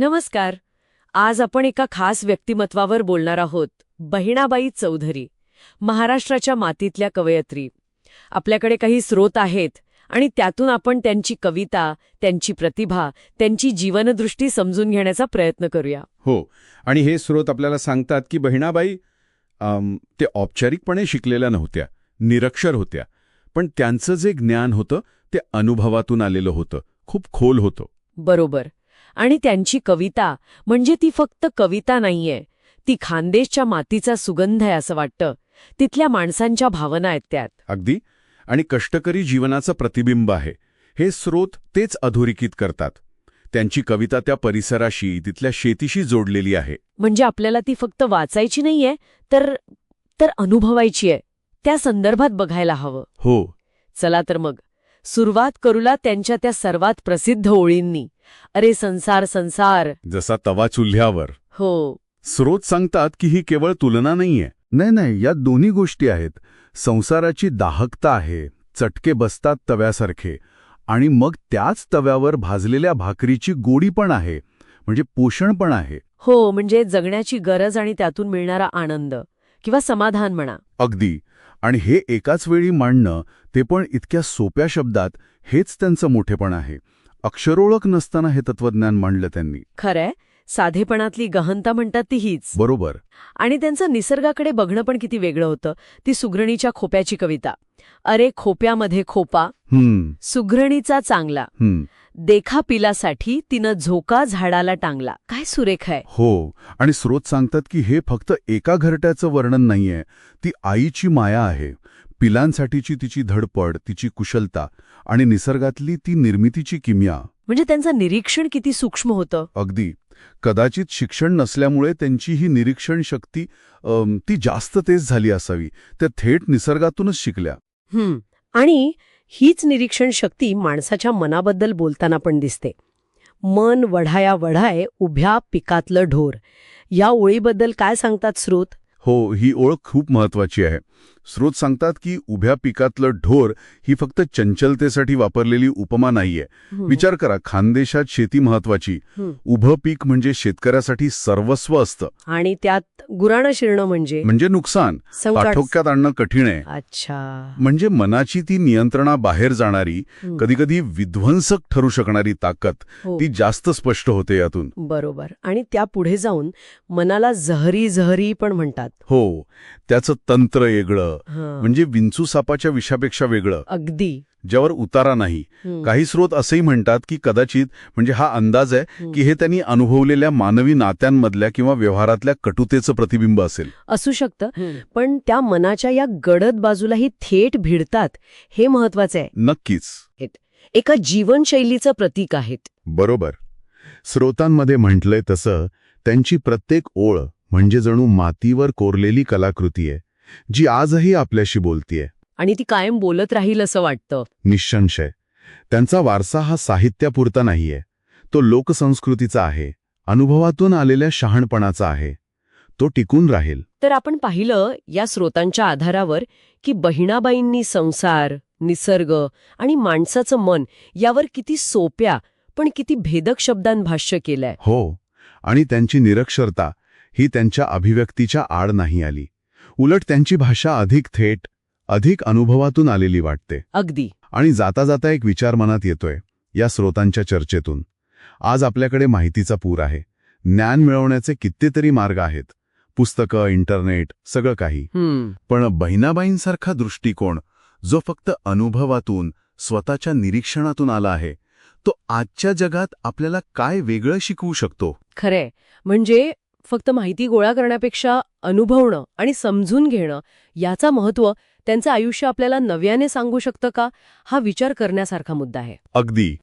नमस्कार. आज आपण एका खास व्यक्तिमत्वावर बोलणार आहोत बहिणाबाई चौधरी महाराष्ट्राच्या मातीतल्या कवयत्री. आपल्याकडे काही स्रोत आहेत आणि त्यातून आपण त्यांची कविता त्यांची प्रतिभा त्यांची जीवनदृष्टी समजून घेण्याचा प्रयत्न करूया. हो आणि हे स्रोत आपल्याला सांगतात की बहिणाबाई ते औपचारिकपणे शिकलेल्या नव्हत्या निरक्षर होत्या. पण त्यांचं जे ज्ञान होतं ते अनुभवातून आलेलं होतं खूप खोल होतं. बरोबर. आणि त्यांची कविता म्हणजे ती फक्त कविता नाहीये ती खानदेशच्या मातीचा सुगंध आहे असं वाटतं. तिथल्या माणसांच्या भावना आहेत त्यात. अगदी. आणि कष्टकरी जीवनाचं प्रतिबिंब आहे. हे स्रोत तेच अधोरेखित करतात. त्यांची कविता त्या परिसराशी तिथल्या शेतीशी जोडलेली आहे. म्हणजे आपल्याला ती फक्त वाचायची नाहीये तर तर अनुभवायची आहे. त्या संदर्भात बघायला हवं. हो. चला तर मग. सुरुवात करूला त्यांच्या त्या सर्वात प्रसिद्ध ओळींनी. अरे संसार संसार. जसा तवा चुल्ह्यावर. हो. स्रोत सांगतात की ही केवळ तुलना नाहीये. नाही नाही या दोन्ही गोष्टी आहेत. संसाराची दाहकता आहे चटके बसतात तव्यासारखे. आणि मग त्याच तव्यावर भाजलेल्या भाकरीची गोडी पण आहे म्हणजे पोषण पण आहे. हो म्हणजे जगण्याची गरज आणि त्यातून मिळणारा आनंद किंवा समाधान म्हणा. अगदी. आणि हे एकाच वेळी मांडणं ते पण इतक्या सोप्या शब्दात हेच त्यांचं मोठेपण आहे. अक्षरोळख नसताना हे तत्वज्ञान मांडलं त्यांनी. खरंय. साधेपणातली गहनता म्हणतात ती हीच. बरोबर. आणि त्यांचं निसर्गाकडे बघणं पण किती वेगळं होतं. ती सुगरणीच्या खोप्याची कविता. अरे खोप्यामध्ये खोपा. हम्म. सुघरणीचा चांगला. हम्म. देखा पिलासाठी तिनं झोका झाडाला टांगला. काय सुरेख आहे. हो. आणि स्रोत सांगतात की हे फक्त एका घरट्याचं वर्णन नाहीये. ती आईची माया आहे. पिलांसाठीची तिची धडपड तिची कुशलता आणि निसर्गातली ती निर्मितीची किमया. म्हणजे त्यांचं निरीक्षण किती सूक्ष्म होतं? अगदी. कदाचित शिक्षण नसल्यामुळे त्यांची ही निरीक्षण शक्ती ती जास्त तेज झाली असावी. त्या थेट निसर्गातूनच शिकल्या. आणि हीच निरीक्षण शक्ती माणसाच्या मनाबद्दल बोलताना पण दिसते. मन वढाया वढाय उभ्या पिकातलं ढोर. या ओळीबद्दल काय सांगतात स्रोत? हो ही ओळख खूप महत्वाची आहे. स्रोत सांगतात की उभ्या पिकातलं ढोर ही फक्त चंचलतेसाठी वापरलेली उपमा नाहीये. विचार करा खानदेशात शेती महत्वाची. उभं पीक म्हणजे शेतकऱ्यासाठी सर्वस्व असतं. आणि त्यात गुराणं शिरणं म्हणजे? म्हणजे नुकसान. पाठोक्यात आणणं कठीण आहे. अच्छा. म्हणजे मनाची ती नियंत्रणाबाहेर जाणारी हं. कधीकधी विध्वंसक ठरू शकणारी ताकद हो. ती जास्त स्पष्ट होते यातून. बरोबर. आणि त्या पुढे जाऊन मनाला जहरी जहरी पण म्हणतात. हो. त्याचं तंत्र वेगळं. म्हणजे विंचू सापाच्या विषापेक्षा वेगळं. अगदी. ज्यावर उतारा नाही. काही स्रोत असंही म्हणतात की कदाचित म्हणजे हा अंदाज आहे हं. की हे त्यांनी अनुभवलेल्या मानवी नात्यांमधल्या किंवा व्यवहारातल्या कटुतेचं प्रतिबिंब असेल. असू शकतं. पण त्या मनाच्या या गडद बाजूलाही थेट भिडतात हे महत्वाचं आहे. नक्कीच. एका जीवनशैलीचं प्रतीक आहेत. बरोबर. स्रोतांमध्ये म्हटलंय तसं त्यांची प्रत्येक ओळ म्हणजे जणू मातीवर कोरलेली कलाकृती आहे. जी आजही आपल्याशी बोलतीये. आणि ती कायम बोलत राहील असं वाटतं. निःसंशय. त्यांचा वारसा हा साहित्यापुरता नाहीये. तो लोकसंस्कृतीचा आहे. अनुभवातून आलेल्या शहाणपणाचा आहे. तो टिकून राहील. तर आपण पाहिलं या स्रोतांच्या आधारावर की बहिणाबाईंनी संसार निसर्ग आणि माणसाचं मन यावर किती सोप्या पण किती भेदक शब्दांत भाष्य केलंय. हो. आणि त्यांची निरक्षरता ही त्यांच्या अभिव्यक्तीच्या आड नाही आली. उलट त्यांची भाषा अधिक थेट अधिक अनुभवातून आलेली वाटते. अगदी. आणि जाता जाता एक विचार मनात येतोय या स्रोतांच्या चर्चेतून. आज आपल्याकडे माहितीचा पूर आहे. ज्ञान मिळवण्याचे कितीतरी मार्ग आहेत. पुस्तकं इंटरनेट सगळं काही. पण बहिणाबाईंसारखा दृष्टिकोन जो फक्त अनुभवातून स्वतःच्या निरीक्षणातून आला आहे तो आजच्या जगात आपल्याला काय वेगळं शिकवू शकतो? खरंय. म्हणजे फक्त माहिती गोळा करण्यापेक्षा अनुभवणं आणि समजून घेणं याचा महत्त्व त्यांचं आयुष्य आपल्याला नव्याने सांगू शकतं का? हा विचार करण्यासारखा मुद्दा आहे. अगदी.